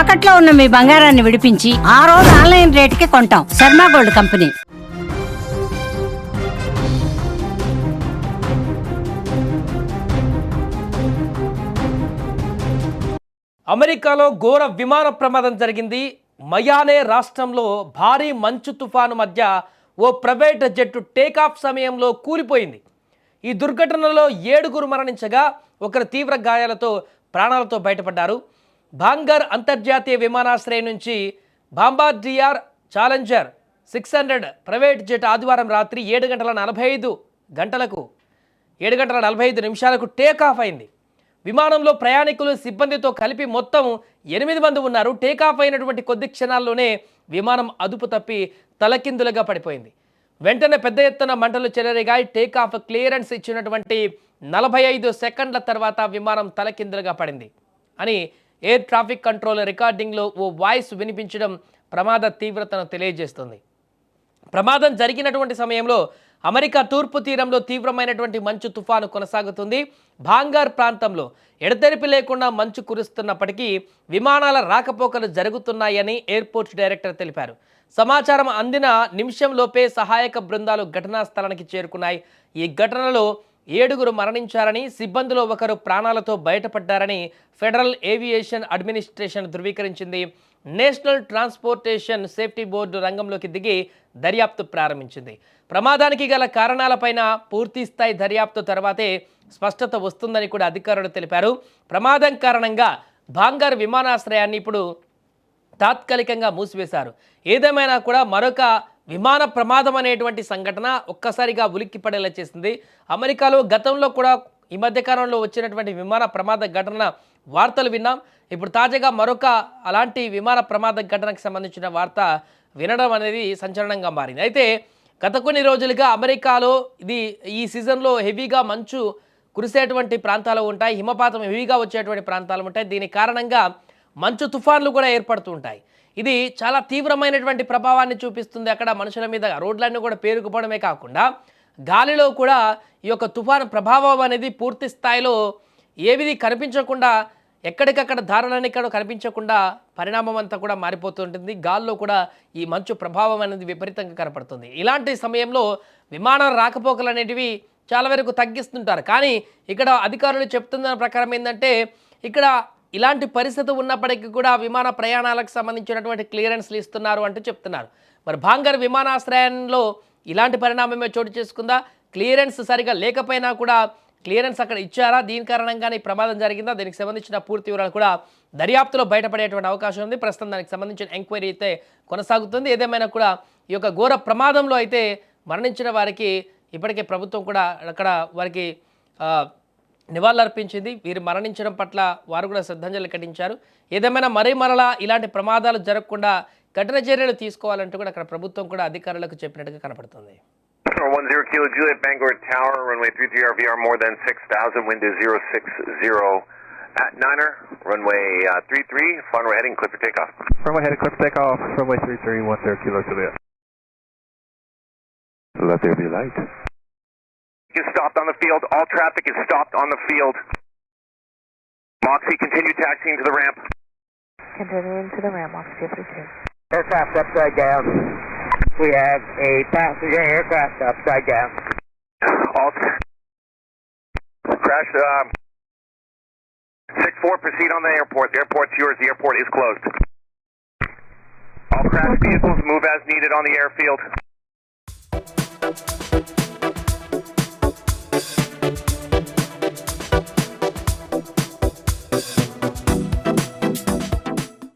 తాకట్లో ఉన్న మీ బంగారాన్ని విడిపించి ఆ రోజు ఆన్లైన్ రేటుకి కొంటాం. Sharma gold company. అమెరికాలో ఘోర విమాన ప్రమాదం జరిగింది. మయానే రాష్ట్రంలో భారీ మంచు తుఫాను మధ్య ఓ ప్రైవేట్ జట్టు టేకాఫ్ సమయంలో కూలిపోయింది. ఈ దుర్ఘటనలో ఏడుగురు మరణించగా ఒకరు తీవ్ర గాయాలతో ప్రాణాలతో బయటపడ్డారు. భాంగర్ అంతర్జాతీయ విమానాశ్రయం నుంచి Bombardier Challenger six hundred private jet ఆదివారం రాత్రి ఏడు గంటల నలభై ఐదు గంటలకు ఏడు గంటల నలభై ఐదు నిమిషాలకు టేక్ ఆఫ్ అయింది. విమానంలో ప్రయాణికులు సిబ్బందితో కలిపి మొత్తం ఎనిమిది మంది ఉన్నారు. టేక్ ఆఫ్ అయినటువంటి కొద్ది క్షణాల్లోనే విమానం అదుపు తప్పి తలకిందులుగా పడిపోయింది. వెంటనే పెద్ద ఎత్తున మంటలు చెలరేగాయి. టేక్ ఆఫ్ క్లియరెన్స్ ఇచ్చినటువంటి నలభై ఐదు సెకండ్ల తర్వాత విమానం తలకిందులుగా పడింది అని ఎయిర్ ట్రాఫిక్ కంట్రోల్ రికార్డింగ్లో ఓ వాయిస్ వినిపించడం ప్రమాద తీవ్రతను తెలియజేస్తుంది. ప్రమాదం జరిగినటువంటి సమయంలో అమెరికా తూర్పు తీరంలో తీవ్రమైనటువంటి మంచు తుఫాను కొనసాగుతుంది. భాంగార్ ప్రాంతంలో ఎడతెరిపి లేకుండా మంచు కురుస్తున్నప్పటికీ విమానాల రాకపోకలు జరుగుతున్నాయని ఎయిర్పోర్ట్ డైరెక్టర్ తెలిపారు. సమాచారం అందిన నిమిషంలోపే సహాయక బృందాలు ఘటనా స్థలానికి చేరుకున్నాయి. ఈ ఘటనలో ఏడుగురు మరణించారని సిబ్బందిలో ఒకరు ప్రాణాలతో బయటపడ్డారని ఫెడరల్ ఏవియేషన్ అడ్మినిస్ట్రేషన్ ధృవీకరించింది. నేషనల్ ట్రాన్స్పోర్టేషన్ సేఫ్టీ బోర్డు రంగంలోకి దిగి దర్యాప్తు ప్రారంభించింది. ప్రమాదానికి గల కారణాలపైన పూర్తి స్థాయి దర్యాప్తు తర్వాతే స్పష్టత వస్తుందని కూడా అధికారులు తెలిపారు. ప్రమాదం కారణంగా భాంగార్ విమానాశ్రయాన్ని ఇప్పుడు తాత్కాలికంగా మూసివేశారు. ఏదేమైనా కూడా మరొక విమాన ప్రమాదం అనేటువంటి సంఘటన ఒక్కసారిగా ఉలిక్కి పడేలా చేసింది. అమెరికాలో గతంలో కూడా ఈ మధ్యకాలంలో వచ్చినటువంటి విమాన ప్రమాద ఘటన వార్తలు విన్నాం. ఇప్పుడు తాజాగా మరొక అలాంటి విమాన ప్రమాద ఘటనకు సంబంధించిన వార్త వినడం అనేది సంచలనంగా మారింది. అయితే గత కొన్ని రోజులుగా అమెరికాలో ఇది ఈ సీజన్లో హెవీగా మంచు కురిసేటువంటి ప్రాంతాలు ఉంటాయి. హిమపాతం హెవీగా వచ్చేటువంటి ప్రాంతాలు ఉంటాయి. దీని కారణంగా మంచు తుఫాన్లు కూడా ఏర్పడుతూ ఉంటాయి. ఇది చాలా తీవ్రమైనటువంటి ప్రభావాన్ని చూపిస్తుంది అక్కడ మనుషుల మీద రోడ్లన్నీ కూడా పేరుకుపోవడమే కాకుండా గాలిలో కూడా ఈ యొక్క తుఫాను ప్రభావం అనేది పూర్తి స్థాయిలో ఏవిది కనిపించకుండా ఎక్కడికక్కడ దారుణాన్ని ఇక్కడ కనిపించకుండా పరిణామం అంతా కూడా మారిపోతుంటుంది గాల్లో కూడా ఈ మంచు ప్రభావం అనేది విపరీతంగా కనపడుతుంది. ఇలాంటి సమయంలో విమానం రాకపోకలు అనేటివి చాలా వరకు తగ్గిస్తుంటారు. కానీ ఇక్కడ అధికారులు చెప్తున్న ప్రకారం ఏంటంటే ఇక్కడ ఇలాంటి పరిస్థితి ఉన్నప్పటికీ కూడా విమాన ప్రయాణాలకు సంబంధించినటువంటి క్లియరెన్స్లు ఇస్తున్నారు అంటూ చెప్తున్నారు. మరి భాంగర్ విమానాశ్రయంలో ఇలాంటి పరిణామమే చోటు చేసుకుందా? క్లియరెన్స్ సరిగా లేకపోయినా కూడా క్లియరెన్స్ అక్కడ ఇచ్చారా? దీని కారణంగానే ఈ ప్రమాదం జరిగిందా? దీనికి సంబంధించిన పూర్తి వివరాలు కూడా దర్యాప్తులో బయటపడేటువంటి అవకాశం ఉంది. ప్రస్తుతం దానికి సంబంధించిన ఎంక్వైరీ అయితే కొనసాగుతుంది. ఏదేమైనా కూడా ఈ యొక్క ఘోర ప్రమాదంలో అయితే మరణించిన వారికి ఇప్పటికే ప్రభుత్వం కూడా అక్కడ వారికి నివాళులర్పించింది వీరు మరణించడం పట్ల వారు కూడా శ్రద్ధాంజలి ఘటించారు ఏదేమైనా మరీ మరలా ఇలాంటి ప్రమాదాలు జరగకుండా కఠిన చర్యలు తీసుకోవాలంటూ కూడా అక్కడ ప్రభుత్వం కూడా అధికారులకు చెప్పినట్టుగా కనపడుతుంది One zero Kilo Juliet Bangor Tower, runway 33 RVR more than 6,000, wind is 060 at Niner, runway uh, 33, final heading, clear for takeoff. Runway headed clear for takeoff, runway 3310 Kilo Juliet. Let there be light. Is stopped on the field. All traffic is stopped on the field. Moxie, continue taxiing to the ramp. Continuing to the ramp, Oxy 52. Aircraft upside down. We have a passenger aircraft upside down. All crash. Um, six four. Proceed on the airport. The airport's yours. The airport is closed. All crash vehicles move as needed on the airfield.